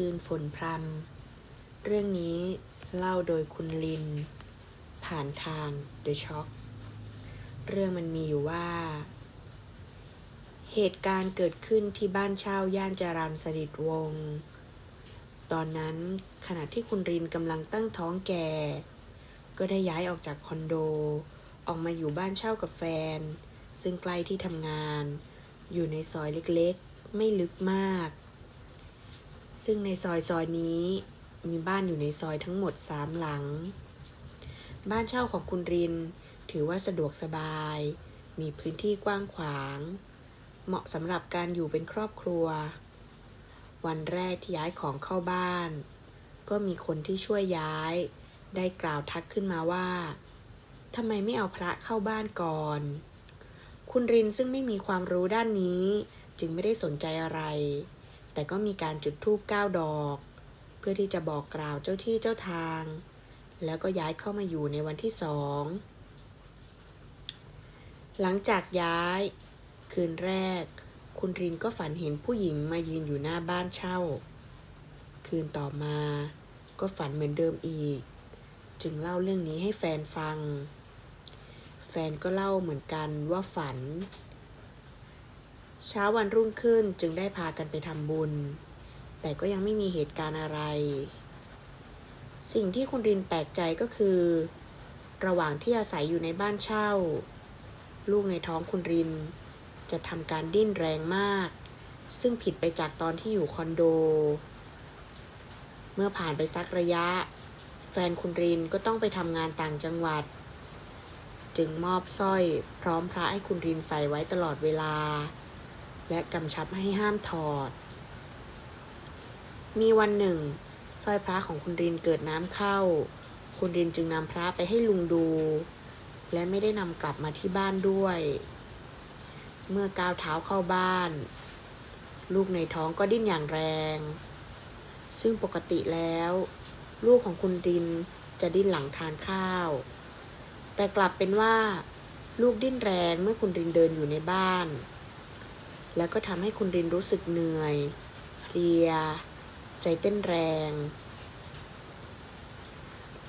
คืนฝนพรำ เรื่องนี้เล่าโดยคุณลิน ผ่านทาง The Shock เรื่องมันมีอยู่ว่า เหตุการณ์เกิดขึ้นที่บ้านเช่าย่านจารัญสฤษดิ์วง ตอนนั้นขณะที่คุณรินกำลังตั้งท้องแก่ ก็ได้ย้ายออกจากคอนโด ออกมาอยู่บ้านเช่ากับแฟน ซึ่งใกล้ที่ทำงาน อยู่ในซอยเล็กๆ ไม่ลึกมาก ซึ่งในซอยซอยนี้มีบ้านอยู่ในซอยทั้งหมดสามหลัง บ้านเช่าของคุณรินถือว่าสะดวกสบาย มีพื้นที่กว้างขวาง เหมาะสำหรับการอยู่เป็นครอบครัว วันแรกที่ย้ายของเข้าบ้าน ก็มีคนที่ช่วยย้าย ได้กล่าวทักขึ้นมาว่าทำไมไม่เอาพระเข้าบ้านก่อน คุณรินซึ่งไม่มีความรู้ด้านนี้ จึงไม่ได้สนใจอะไร แต่ก็มีการจุดธูปเก้าดอก เพื่อที่จะบอกกล่าวเจ้าที่เจ้าทาง แล้วก็ย้ายเข้ามาอยู่ในวันที่สองหลังจากย้าย คืนแรก คุณรินก็ฝันเห็นผู้หญิงมายืนอยู่หน้าบ้านเช่า คืนต่อมา ก็ฝันเหมือนเดิมอีก จึงเล่าเรื่องนี้ให้แฟนฟัง แฟนก็เล่าเหมือนกันว่าฝัน เช้าวันรุ่งขึ้นจึงได้พากันไปทำบุญ แต่ก็ยังไม่มีเหตุการณ์อะไร สิ่งที่คุณรินแปลกใจก็คือ ระหว่างที่อาศัยอยู่ในบ้านเช่า ลูกในท้องคุณริน จะทำการดิ้นแรงมาก ซึ่งผิดไปจากตอนที่อยู่คอนโด เมื่อผ่านไปสักระยะ แฟนคุณรินก็ต้องไปทำงานต่างจังหวัดจึงมอบสร้อยพร้อมพระให้คุณรินใส่ไว้ตลอดเวลา และกำชับให้ห้ามถอด มีวันหนึ่งสร้อยพระของคุณรินเกิดน้ำเข้า คุณรินจึงนำพระไปให้ลุงดู และไม่ได้นำกลับมาที่บ้านด้วย เมื่อก้าวเท้าเข้าบ้าน ลูกในท้องก็ดิ้นอย่างแรง ซึ่งปกติแล้ว ลูกของคุณรินจะดิ้นหลังทานข้าว แต่กลับเป็นว่า ลูกดิ้นแรงเมื่อคุณรินเดินอยู่ในบ้าน แล้วก็ทำให้คุณรินรู้สึกเหนื่อย เพลีย ใจเต้นแรง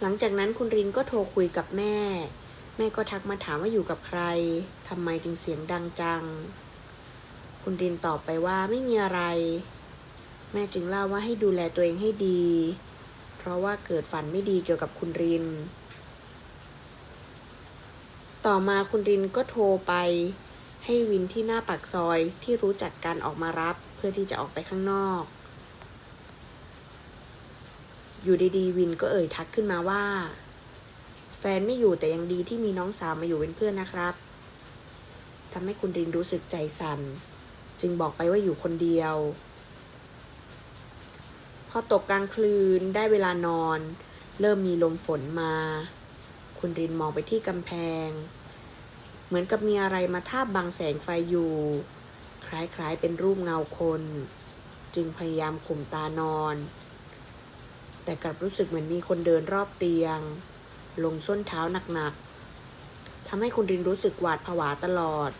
หลังจากนั้นคุณรินก็โทรคุยกับแม่ แม่ก็ทักมาถามว่าอยู่กับใครทำไมจึงเสียงดังจัง คุณรินตอบไปว่าไม่มีอะไร แม่จึงเล่าว่าให้ดูแลตัวเองให้ดี เพราะว่าเกิดฝันไม่ดีเกี่ยวกับคุณริน ต่อมาคุณรินก็โทรไป ให้วินที่หน้าปากซอยที่รู้จักกันออกมารับ เพื่อที่จะออกไปข้างนอก อยู่ดีๆ วินก็เอ่ยทักขึ้นมาว่า แฟนไม่อยู่แต่ยังดีที่มีน้องสาวมาอยู่เป็นเพื่อนนะครับทำให้คุณรินรู้สึกใจสั่น จึงบอกไปว่าอยู่คนเดียว พอตกกลางคืนได้เวลานอน เริ่มมีลมฝนมา คุณรินมองไปที่กำแพง เหมือนกับมีอะไรมาทาบบังแสงไฟอยู่ คล้ายๆเป็นรูปเงาคน จึงพยายามข่มตานอน แต่กลับรู้สึกเหมือนมีคนเดินรอบเตียง ลงส้นเท้าหนักๆทำให้คุณรินรู้สึกหวาดผวาตลอด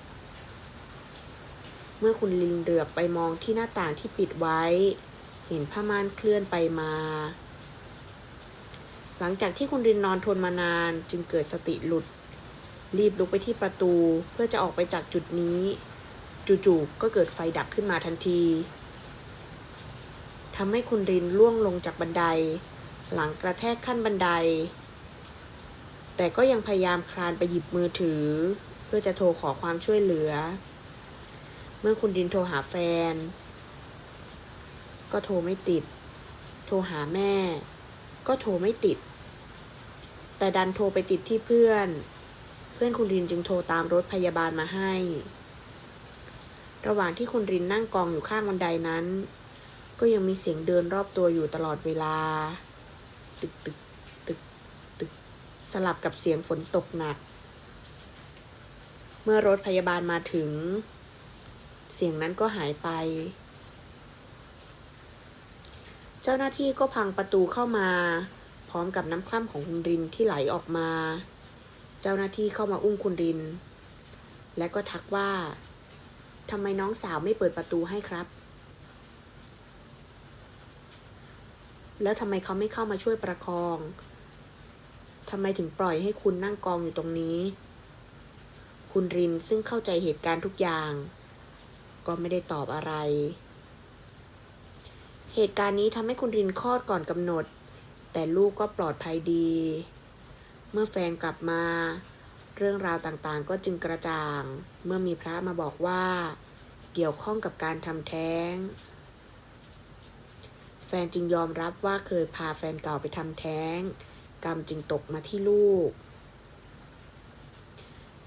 เมื่อคุณรินเหลือบไปมองที่หน้าต่างที่ปิดไว้ เห็นผ้าม่านเคลื่อนไปมา หลังจากที่คุณรินนอนทนมานานจึงเกิดสติหลุด รีบลุกไปที่ประตูเพื่อจะออกไปจากจุดนี้ จู่ๆก็เกิดไฟดับขึ้นมาทันทีทำให้คุณรินล่วงลงจากบันได หลังกระแทกขั้นบันได แต่ก็ยังพยายามคลานไปหยิบมือถือ เพื่อจะโทรขอความช่วยเหลือ เมื่อคุณรินโทรหาแฟน ก็โทรไม่ติด โทรหาแม่ ก็โทรไม่ติด แต่ดันโทรไปติดที่เพื่อน เพื่อนคุณรินจึงโทรตามรถพยาบาลมาให้ ระหว่างที่คุณรินนั่งกองอยู่ข้างบันไดนั้น ก็ยังมีเสียงเดินรอบตัวอยู่ตลอดเวลา ตึกตึกตึกตึกสลับกับเสียงฝนตกหนัก เมื่อรถพยาบาลมาถึง เสียงนั้นก็หายไปเจ้าหน้าที่ก็พังประตูเข้ามา พร้อมกับน้ำคร่ำของคุณรินที่ไหลออกมา เจ้าหน้าที่เข้ามาอุ้มคุณริน และก็ทักว่าทำไมน้องสาวไม่เปิดประตูให้ครับ แล้วทำไมเขาไม่เข้ามาช่วยประคองทำไมถึงปล่อยให้คุณนั่งกองอยู่ตรงนี้ คุณรินซึ่งเข้าใจเหตุการณ์ทุกอย่าง ก็ไม่ได้ตอบอะไร เหตุการณ์นี้ทำให้คุณรินคลอดก่อนกำหนด แต่ลูกก็ปลอดภัยดี มื่อแฟนกลับมา เรื่องราวต่างๆ ก็จึงกระจ่าง เมื่อมีพระมาบอกว่า เกี่ยวข้องกับการทำแท้ง แฟนจึงยอมรับว่าเคยพาแฟนเก่าไปทำแท้ง กรรมจึงตกมาที่ลูก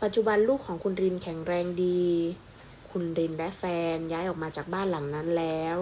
ปัจจุบันลูกของคุณรินแข็งแรงดี คุณรินและแฟนย้ายออกมาจากบ้านหลังนั้นแล้ว